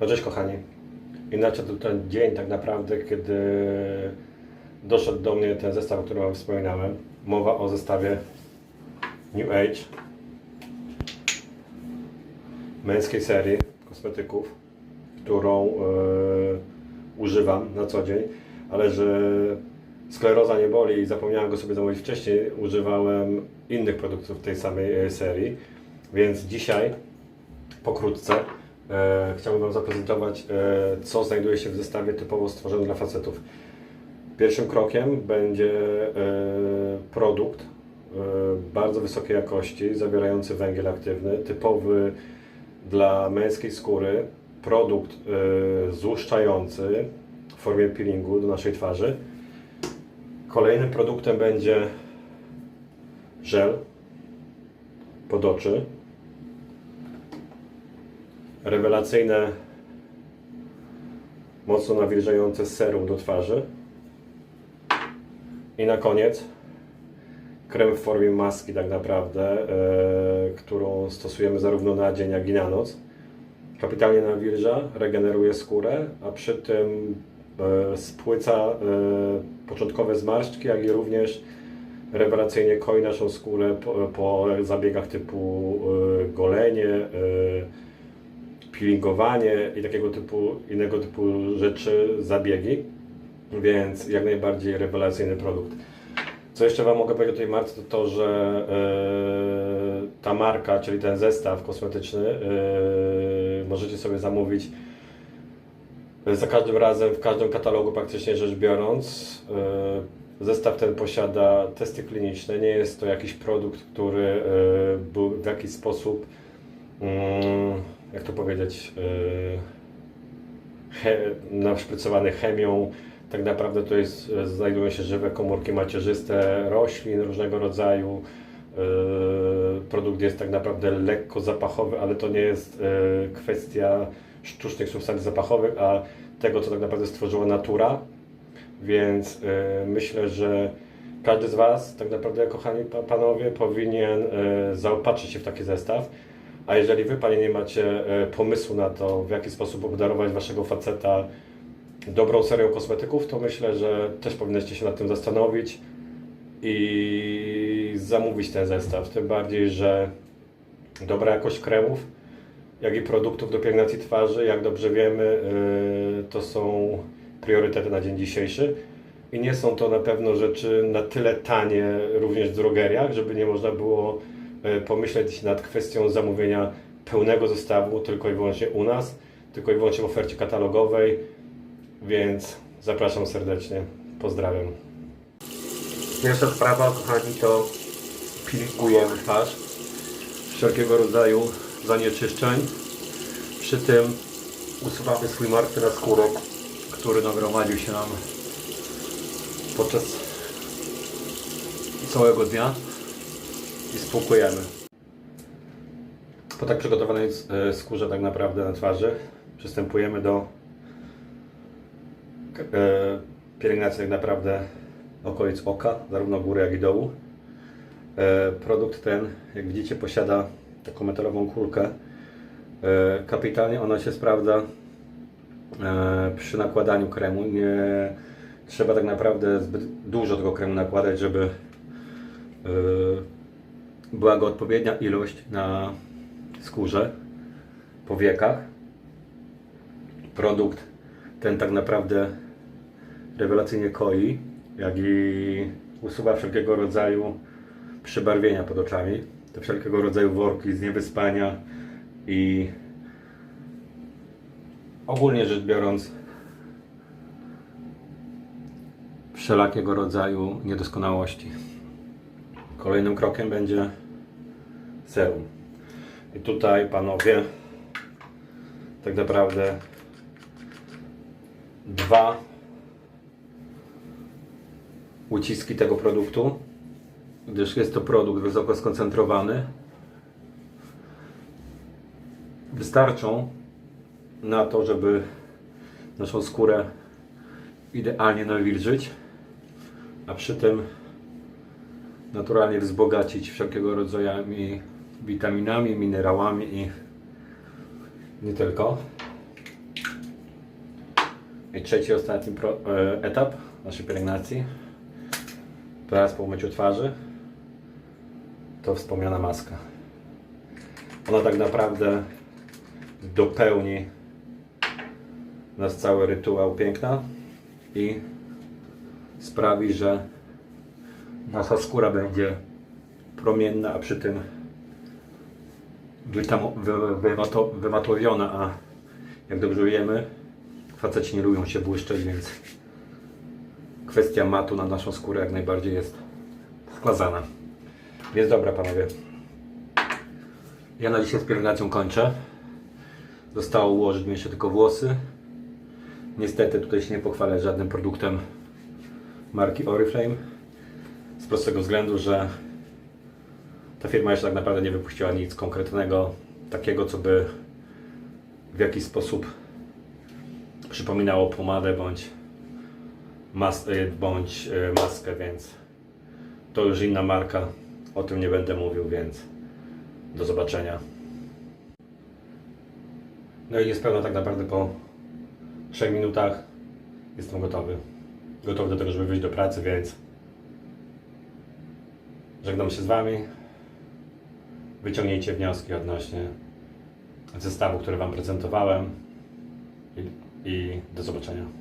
No cześć kochani. I nadszedł ten dzień tak naprawdę, kiedy doszedł do mnie ten zestaw, o którym wam wspominałem. Mowa o zestawie New Age męskiej serii kosmetyków, którą e, używam na co dzień, ale że skleroza nie boli i zapomniałem go sobie zamówić wcześniej, używałem innych produktów tej samej e, serii, więc dzisiaj pokrótce e, chciałbym Wam zaprezentować, e, co znajduje się w zestawie typowo stworzonym dla facetów. Pierwszym krokiem będzie e, produkt e, bardzo wysokiej jakości, zawierający węgiel aktywny, typowy dla męskiej skóry, produkt e, złuszczający w formie peelingu do naszej twarzy. Kolejnym produktem będzie żel pod oczy, rewelacyjne, mocno nawilżające serum do twarzy. I na koniec krem w formie maski tak naprawdę, e, którą stosujemy zarówno na dzień, jak i na noc. Kapitalnie nawilża, regeneruje skórę, a przy tym e, spłyca e, początkowe zmarszczki, jak i również rewelacyjnie koi naszą skórę po, po zabiegach typu e, golenie, e, peelingowanie i takiego typu, innego typu rzeczy, zabiegi. Więc jak najbardziej rewelacyjny produkt. Co jeszcze Wam mogę powiedzieć o tej marce, to to, że e, ta marka, czyli ten zestaw kosmetyczny, e, możecie sobie zamówić za każdym razem, w każdym katalogu praktycznie rzecz biorąc. E, zestaw ten posiada testy kliniczne. Nie jest to jakiś produkt, który e, był w jakiś sposób, mm, jak to powiedzieć, e, he, naszprycowany chemią. Tak naprawdę to jest, e, znajdują się żywe komórki macierzyste roślin różnego rodzaju. E, Produkt jest tak naprawdę lekko zapachowy, ale to nie jest kwestia sztucznych substancji zapachowych, a tego, co tak naprawdę stworzyła natura. Więc myślę, że każdy z Was, tak naprawdę, kochani pa- panowie, powinien zaopatrzyć się w taki zestaw. A jeżeli Wy, Panie, nie macie e, pomysłu na to, w jaki sposób obdarować Waszego faceta dobrą serią kosmetyków, to myślę, że też powinniście się nad tym zastanowić i zamówić ten zestaw. Tym bardziej, że dobra jakość kremów, jak i produktów do pielęgnacji twarzy, jak dobrze wiemy, yy, to są priorytety na dzień dzisiejszy. I nie są to na pewno rzeczy na tyle tanie również w drogeriach, żeby nie można było pomyśleć nad kwestią zamówienia pełnego zestawu tylko i wyłącznie u nas, tylko i wyłącznie w ofercie katalogowej. Więc zapraszam serdecznie. Pozdrawiam. Pierwsza sprawa, kochani, to pilingujemy twarz wszelkiego rodzaju zanieczyszczeń. Przy tym usuwamy swój martwy naskórek, który nagromadził się nam podczas całego dnia i spłukujemy. Po tak przygotowanej e, skórze tak naprawdę na twarzy przystępujemy do e, pielęgnacji tak naprawdę okolic oka, zarówno góry jak i dołu. E, produkt ten, jak widzicie, posiada taką metalową kulkę. Kapitalnie ona się sprawdza przy nakładaniu kremu. Nie trzeba tak naprawdę zbyt dużo tego kremu nakładać, żeby była go odpowiednia ilość na skórze, powiekach. Produkt ten tak naprawdę rewelacyjnie koi, jak i usuwa wszelkiego rodzaju przybarwienia pod oczami, te wszelkiego rodzaju worki z niewyspania i ogólnie rzecz biorąc wszelakiego rodzaju niedoskonałości. Kolejnym krokiem będzie serum. I tutaj panowie tak naprawdę dwa uciski tego produktu, gdyż jest to produkt wysoko skoncentrowany. Wystarczą na to, żeby naszą skórę idealnie nawilżyć, a przy tym naturalnie wzbogacić wszelkiego rodzaju witaminami, minerałami i nie tylko. I trzeci, ostatni pro, e, etap naszej pielęgnacji. Teraz po umyciu twarzy to wspomniana maska. Ona tak naprawdę dopełni nasz cały rytuał piękna i sprawi, że nasza skóra będzie promienna, a przy tym wytamo- wy- wymato- wymatłowiona, a jak dobrze wiemy, faceci nie lubią się błyszczeć, więc kwestia matu na naszą skórę jak najbardziej jest wskazana. Więc dobra panowie. Ja na dzisiaj z pielęgnacją kończę. Zostało ułożyć mi jeszcze tylko włosy. Niestety tutaj się nie pochwalę żadnym produktem marki Oriflame. Z prostego względu, że ta firma jeszcze tak naprawdę nie wypuściła nic konkretnego, takiego co by w jakiś sposób przypominało pomadę bądź, mas- y, bądź y, maskę, więc to już inna marka. O tym nie będę mówił, więc do zobaczenia. No i niespełna tak naprawdę po 3 minutach jestem gotowy. Gotowy do tego, żeby wyjść do pracy, więc żegnam się z Wami. Wyciągnijcie wnioski odnośnie zestawu, który Wam prezentowałem i, i do zobaczenia.